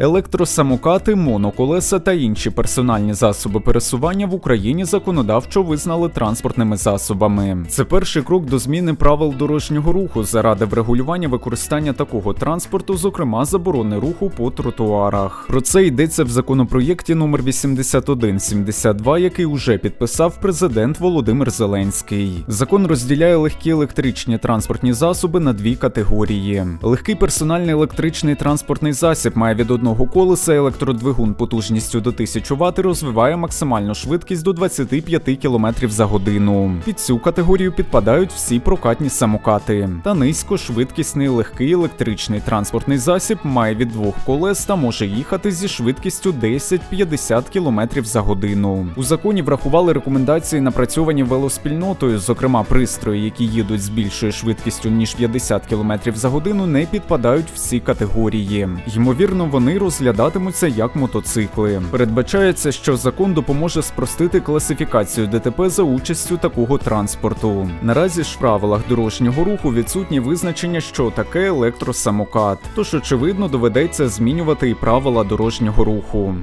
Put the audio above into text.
Електросамокати, моноколеса та інші персональні засоби пересування в Україні законодавчо визнали транспортними засобами. Це перший крок до зміни правил дорожнього руху заради врегулювання використання такого транспорту, зокрема заборони руху по тротуарах. Про це йдеться в законопроєкті номер 8172, який уже підписав президент Володимир Зеленський. Закон розділяє легкі електричні транспортні засоби на дві категорії. Легкий персональний електричний транспортний засіб має від одного колеса електродвигун потужністю до 1000 Вт розвиває максимальну швидкість до 25 км за годину. Під цю категорію підпадають всі прокатні самокати. Та низькошвидкісний легкий електричний транспортний засіб має від двох колес та може їхати зі швидкістю 10-50 км за годину. У законі врахували рекомендації, напрацьовані велоспільнотою, зокрема пристрої, які їдуть з більшою швидкістю ніж 50 км за годину, не підпадають всі категорії. Ймовірно, розглядатимуться як мотоцикли. Передбачається, що закон допоможе спростити класифікацію ДТП за участю такого транспорту. Наразі ж в правилах дорожнього руху відсутні визначення, що таке електросамокат, тож очевидно доведеться змінювати і правила дорожнього руху.